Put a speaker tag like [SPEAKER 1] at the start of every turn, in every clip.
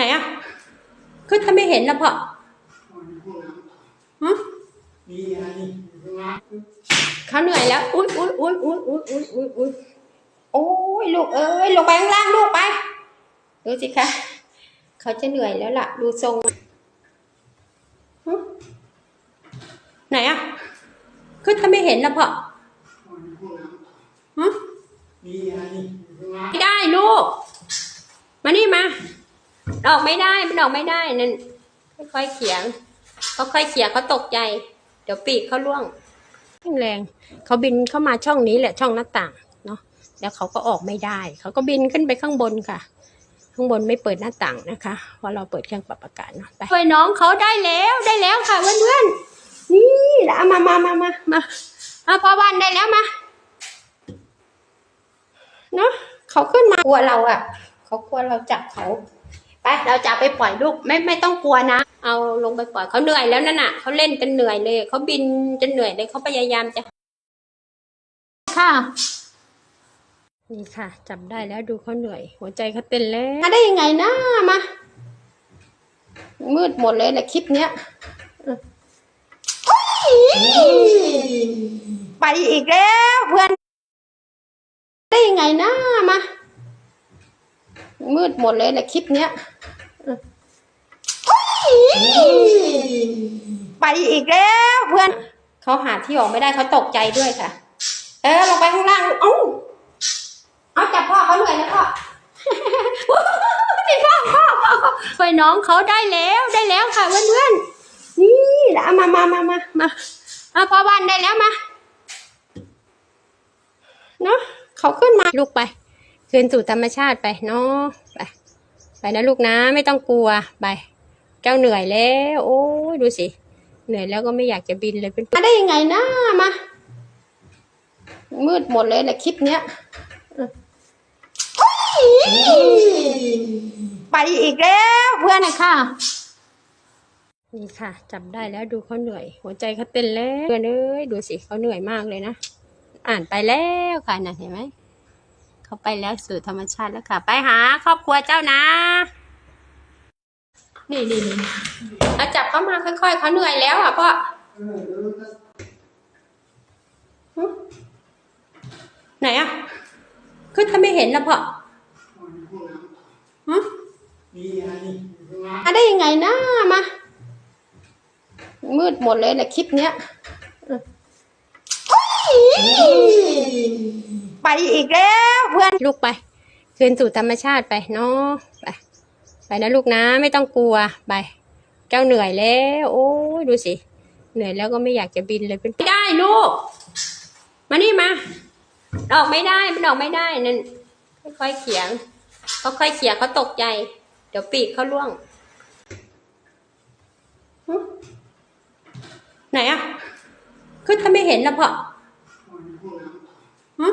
[SPEAKER 1] ไหนอะก็ถ้าไม่เห็นแล้วพ่อฮะ
[SPEAKER 2] นี่ไง
[SPEAKER 1] เขาเหนื่อยแล้ว อุ้ยอุ้ยอุ้ยอุ้ยอุ้ยอุ้ยอุ้ยอุ้ยโอ้ยลูกเอ้ยลงไปข้างล่างลูกไป ดูสิคะเขาจะเหนื่อยแล้วล่ะ ดูทรงฮะไหนอะก็ถ้าไม่เห็นแล้วพ่อฮะ
[SPEAKER 2] นี่ไง
[SPEAKER 1] ไม่ได้ลูก มานี่มา ออกไม่ได้มันออกไม่ได้นั่นค่อยๆเขียงเขาค่อยเขียเขาตกใจ เดี๋ยวปีกเขาล่วงแรงเขาบินเข้ามาช่องนี้แหละช่องหน้าต่างเนาะแล้วเขาก็ออกไม่ได้ เขาก็บินขึ้นไปข้างบนค่ะ ข้างบนไม่เปิดหน้าต่างนะคะเพราะเราเปิดเครื่องปรับอากาศเนาะไปช่วยน้องเขาได้แล้วได้แล้วค่ะเพื่อนๆนี่และเอามามามามามาเอาพอวันได้แล้วมาเนาะเขาขึ้นมากลัวเราอะ่ะ เขากลัวเราจับเขา ไปเราจะไปปล่อยลูกไม่ไม่ต้องกลัวนะ เอาลงไปปล่อยเขาเหนื่อยแล้วนั่นน่ะเขาเล่นจนเหนื่อยเลยเขาบินจนเหนื่อยเลยเขาพยายามจะค่ะนี่ค่ะ จับได้แล้วดูเขาเหนื่อย หัวใจเขาเต้นแล้วมาได้ยังไงนะมา มืดหมดเลยแหละคลิปเนี้ยเออเฮ้ยไปอีกแล้วเพื่อน ได้ยังไงนะมา มืดหมดเลยแหละคลิปเนี้ยเออเฮ้ยไปอีกแล้วเพื่อนเขาหาที่ออกไม่ได้เขาตกใจด้วยค่ะ เออลงไปข้างล่างเอ้าเอาจับพ่อเขาเหนื่อยแล้วพ่อนี่พ่อพ่อพ่อช่วยน้องเขาได้แล้วได้แล้วค่ะเพื่อนๆนี่แหละเอามามามามามาเอาพอวันได้แล้วมาเนาะเขาขึ้นมาลูกไป คืนสู่ธรรมชาติไปเนาะไปไปนะลูกนะไม่ต้องกลัวไป เจ้าเหนื่อยแล้ว โอ้ยดูสิ เหนื่อยแล้วก็ไม่อยากจะบินเลยเป็นมาได้ยังไงนะมามืดหมดเลยแหละคลิปเนี้ยเออเฮ้ยไปอีกแล้วเพื่อนนะค่ะ นี่ค่ะ จับได้แล้วดูเขาเหนื่อย หัวใจเขาเต้นแล้วเพื่อนเอ้ยดูสิเขาเหนื่อยมากเลยนะ อ่านไปแล้วค่ะน่ะเห็นไหม เขาไปแล้วสู่ธรรมชาติแล้วค่ะ ไปหา ครอบครัวเจ้านะ นี่นี่นี่เอาจับเขามาค่อยๆเขาเหนื่อยแล้วอะพ่อไหนอะคือถ้าไม่เห็นแล้วพ่อฮะ
[SPEAKER 2] ไง
[SPEAKER 1] มาได้ยังไงนะมา มืดหมดเลยแหละคลิปเนี้ยเฮ้ย ไปอีกแล้วเพื่อนลูกไป คืนสู่ธรรมชาติไปเนาะไปไปนะลูกนะไม่ต้องกลัวไป เจ้าเหนื่อยแล้ว โอ้ยดูสิเหนื่อยแล้วก็ไม่อยากจะบินเลยเป็นไม่ได้ลูก มานี่มาออกไม่ได้มันออกไม่ได้นั่นค่อยๆเขียงเขาค่อยเขียงเขาตกใจ เดี๋ยวปีกเขาล่วงไหนอะคือถ้าไม่เห็นแล้วพอฮะ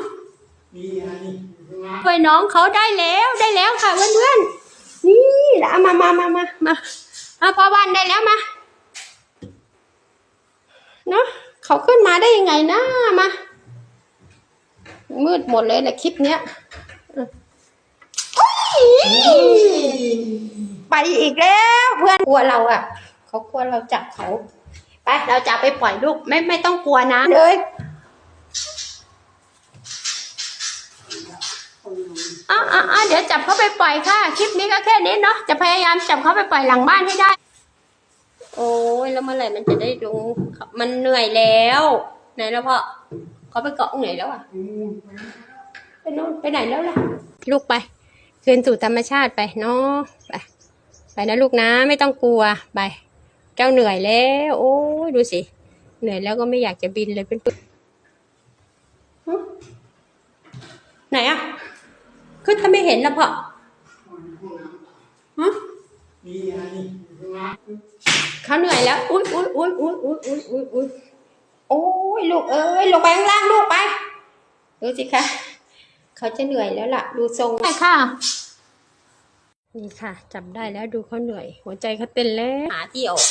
[SPEAKER 1] ช่วยน้องเขาได้แล้วได้แล้วค่ะเพื่อนๆนี่และเอามามามามามาพอวันได้แล้วมาเนาะเขาขึ้นมาได้ยังไงนะมา มืดหมดเลยแหละคลิปเนี้ยไปอีกแล้วเพื่อนกลัวเราอะ เขากลัวเราจับเขา ไปเราจะไปปล่อยลูกไม่ไม่ต้องกลัวนะเลย อะอะอะเดี๋ยวจับเขาไปปล่อยค่ะ คลิปนี้ก็แค่นี้เนาะ จะพยายามจับเขาไปปล่อยหลังบ้านให้ได้ โอ้ยแล้วเมื่อไหร่มันจะได้ลง มันเหนื่อยแล้ว ไหนแล้วพ่อเขาไปเกาะตรงไหนแล้วอะไปโน่นไปไหนแล้วล่ะ ลูกไป คืนสู่ธรรมชาติไปเนาะ ไป ไปนะลูกนะ ไม่ต้องกลัว ไป เจ้าเหนื่อยแล้ว โอ้ยดูสิ เหนื่อยแล้วก็ไม่อยากจะบินเลยเป็นปึ๊กหึไหนอะ คือถ้าไม่เห็นแล้วพ่อฮะ
[SPEAKER 2] นี่ไง
[SPEAKER 1] เขาเหนื่อยแล้ว อุ้ยอุ้ยอุ้ยอุ้ยอุ้ยอุ้ยอุ้ยอุ้ยโอ้ยลูกเอ้ยลงไปข้างล่างลูกไป ดูสิคะเขาจะเหนื่อยแล้วล่ะ ดูทรงใช่ค่ะ นี่ค่ะ จับได้แล้วดูเขาเหนื่อย หัวใจเขาเต้นแล้วหาที่ออก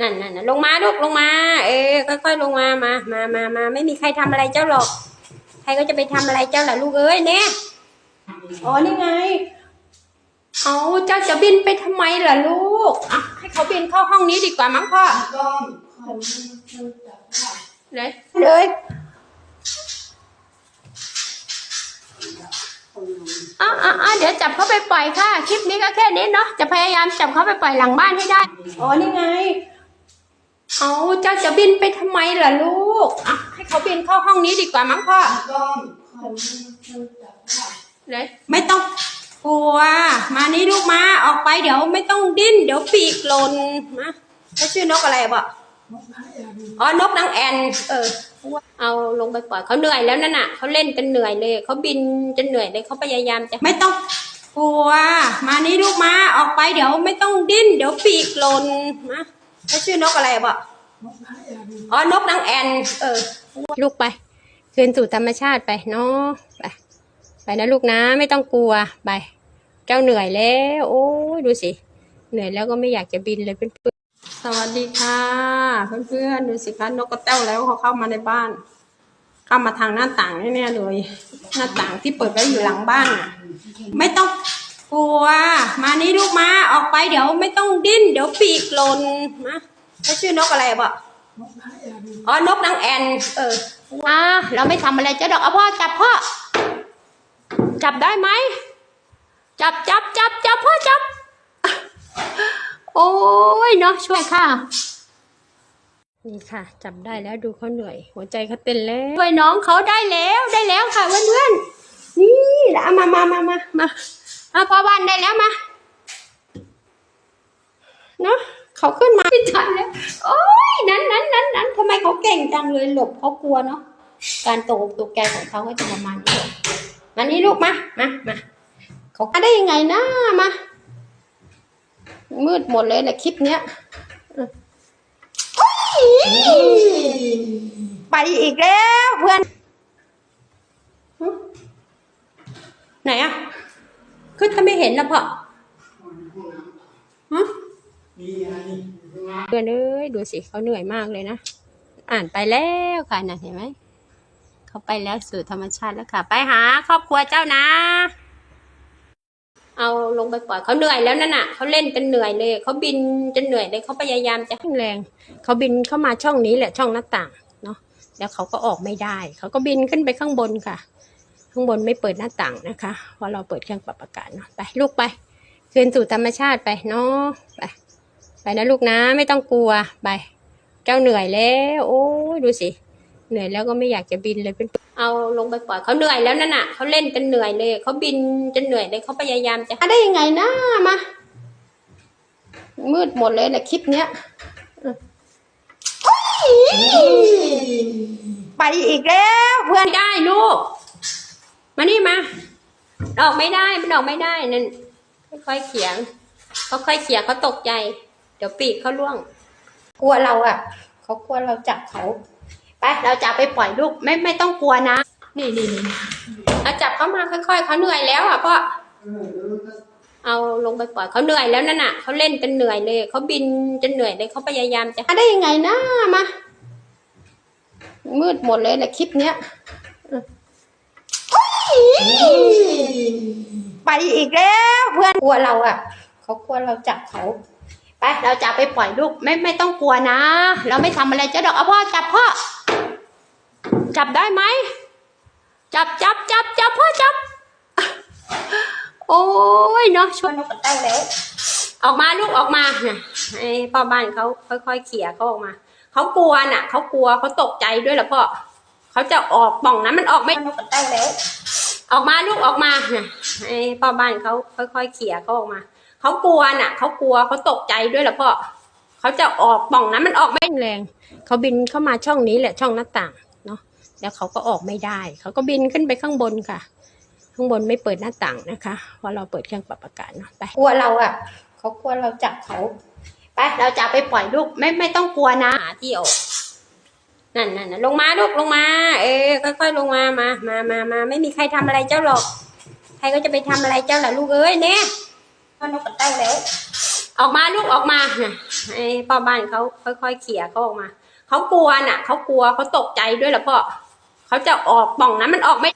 [SPEAKER 1] นั่นนั่นนั่นลงมาลูกลงมา เออค่อยๆลงมามามามามาไม่มีใครทำอะไรเจ้าหรอก ใครก็จะไปทำอะไรเจ้าล่ะลูกเอ้ยเนี่ย อ๋อนี่ไง เอาเจ้าจะบินไปทำไมล่ะลูกอะให้เขาบินเข้าห้องนี้ดีกว่ามั้งพ่อ
[SPEAKER 2] ก็เขามันจับได้
[SPEAKER 1] เลยเลย
[SPEAKER 2] คนหนึ่ง
[SPEAKER 1] อะอะอะเดี๋ยวจับเขาไปปล่อยค่ะ คลิปนี้ก็แค่นี้เนาะ จะพยายามจับเขาไปปล่อยหลังบ้านให้ได้ อ๋อนี่ไง เอาเจ้าจะบินไปทำไมล่ะลูกอะให้เขาบินเข้าห้องนี้ดีกว่ามั้งพ่อ
[SPEAKER 2] ก็เขามันจับได้
[SPEAKER 1] เลยไม่ต้องกลัว มานี่ลูกมาออกไปเดี๋ยวไม่ต้องดิ้น เดี๋ยวปีกหล่นมาแล้วชื่อนกอะไรบ่
[SPEAKER 2] นกไม้อะดู
[SPEAKER 1] อ๋อนกนางแอ่นเออเอาลงไปปล่อยเขาเหนื่อยแล้วนั่นน่ะเขาเล่นจนเหนื่อยเลยเขาบินจนเหนื่อยเลยเขาพยายามจะไม่ต้องกลัว มานี่ลูกมาออกไปเดี๋ยวไม่ต้องดิ้น เดี๋ยวปีกหล่นมาแล้วชื่อนกอะไรบ่
[SPEAKER 2] นกไม้อะดู
[SPEAKER 1] อ๋อนกนางแอ่นเออลูกไปคืนสู่ธรรมชาติไปเนาะไปไป นะลูกนะไม่ต้องกลัวไปเจ้าเหนื่อยแล้ว โอ้ยดูสิ เหนื่อยแล้วก็ไม่อยากจะบินเลยเพื่อนๆสวัสดีค่ะ เพื่อนๆดูสิคะนกกระเต้าแล้วเขาเข้ามาในบ้าน เข้ามาทางหน้าต่างแน่ๆเลย หน้าต่างที่เปิดไว้อยู่หลังบ้านไม่ต้องกลัว มานี่ลูกมาออกไปเดี๋ยวไม่ต้องดิ้น เดี๋ยวปีกหล่นมาแล้วชื่อนกอะไรบ่
[SPEAKER 2] นกไม้อะดู
[SPEAKER 1] อ๋อนกนางแอน เอออ่าเราไม่ทำอะไรเจ้าดอกเอาพ่อจับพ่อ จับได้ไหม จับจับจับจับพ่อจับ โอ้ยเนาะช่วยค่ะ นี่ค่ะ จับได้แล้วดูเขาเหนื่อย หัวใจเขาเต้นแล้วช่วยน้องเขาได้แล้วได้แล้วค่ะเพื่อนๆนี่แล้วเอามามามามามาเอาพ่อบ้านได้แล้วมาเนาะเขาขึ้นมาไม่ทันแล้วโอ้ยนั้นนั้นนั้นนั้นทำไมเขาเก่งจังเลยหลบเขากลัวเนาะการตกตกแกของเขาก็จะประมาณนี้ มานี่ลูกมามามาเขาได้ยังไงนะมา มืดหมดเลยแหละคลิปเนี้ยไปอีกแล้วเพื่อน ไหนอะคือถ้าไม่เห็นแล้วพอฮะเพื่อนเอ้ยดูสิเขาเหนื่อยมากเลยนะ อ่านไปแล้วค่ะนะเห็นไหม เขาไปแล้วสู่ธรรมชาติแล้วค่ะ ไปหา ครอบครัวเจ้านะ เอาลงไปปล่อยเขาเหนื่อยแล้วนั่นน่ะเขาเล่นจนเหนื่อยเลยเขาบินจนเหนื่อยเลยเขาพยายามจะให้แรงเขาบินเข้ามาช่องนี้แหละช่องหน้าต่างเนาะแล้วเขาก็ออกไม่ได้ เขาก็บินขึ้นไปข้างบนค่ะ ข้างบนไม่เปิดหน้าต่างนะคะเพราะเราเปิดเครื่องปรับอากาศเนาะไปลูกไปคืนสู่ธรรมชาติไปเนาะไปไปนะลูกนะไม่ต้องกลัวไป เจ้าเหนื่อยแล้ว โอ้ดูสิ เหนื่อยแล้วก็ไม่อยากจะบินเลยเป็นเอาลงไปปล่อยเขาเหนื่อยแล้วนั่นน่ะเขาเล่นจนเหนื่อยเลยเขาบินจนเหนื่อยเลยเขาพยายามจะมาได้ยังไงนะมามืดหมดเลยแหละคลิปเนี้ยเฮ้ยไปอีกแล้ว เพื่อนได้ลูก มานี่มาออกไม่ได้มันออกไม่ได้นั่นค่อยๆเขียงเขาค่อยเขี่ยเขาตกใจ เดี๋ยวปีกเขาล่วง กลัวเราอะเขากลัวเราจับเขา ไปเราจะไปปล่อยลูกไม่ไม่ต้องกลัวนะ นี่นี่นี่เอาจับเขามาค่อยๆเขาเหนื่อยแล้วอะพ่อ
[SPEAKER 2] เอา
[SPEAKER 1] ลงไปปล่อยเขาเหนื่อยแล้วนั่นน่ะเขาเล่นจนเหนื่อยเลยเขาบินจนเหนื่อยเลยเขาพยายามจะได้ยังไงนะมามืดหมดเลยแหละคลิปเนี้ยไปอีกแล้วเพื่อนกลัวเราอะเขากลัวเราจับเขาไปเราจะไปปล่อยลูกไม่ไม่ต้องกลัวนะ เราไม่ทำอะไรเจ้าดอกเอาพ่อจับพ่อ จับได้ไหม จับจับจับจับพ่อจับ โอ้ยเนาะชวนนกกระเต้าแล้วออกมาลูกออกมาน่ะไอ้พ่อบ้านเขาค่อยๆเขี่ยเขาออกมา เขากลัวน่ะเขากลัวเขาตกใจด้วยเหรอพ่อเขาจะออกป่องนั้นมันออกไม่นกกระเต้าแล้วออกมาลูกออกมาน่ะไอ้พ่อบ้านเขาค่อยๆเขี่ยเขาออกมา เขากลัวน่ะเขากลัวเขาตกใจด้วยเหรอพ่อเขาจะออกป่องนั้นมันออกไม่แรง เขาบินเข้ามาช่องนี้แหละช่องหน้าต่างเนาะ แล้วเขาก็ออกไม่ได้ เขาก็บินขึ้นไปข้างบนค่ะ ข้างบนไม่เปิดหน้าต่างนะคะเพราะเราเปิดเครื่องปรับอากาศเนาะไปกลัวเราอะเขากลัวเราจับเขาไปเราจะไปปล่อยลูกไม่ไม่ต้องกลัวนะหาที่ออกนั่นนั่นนั่นลงมาลูกลงมา เออค่อยๆลงมามามามามาไม่มีใครทำอะไรเจ้าหรอก ใครก็จะไปทำอะไรเจ้าล่ะลูกเอ้ยเนี่ยพ่อนกกระเต้าแล้ว ออกมาลูกออกมาไอ้พ่อบ้านเขาค่อยๆเขี่ยเขาออกมาเขากลัวน่ะเขากลัวเขาตกใจด้วยเหรอพ่อ เขาจะออกป่องนั้นมันออกไม่